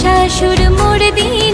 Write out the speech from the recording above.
শাশুর মোর দিয়ে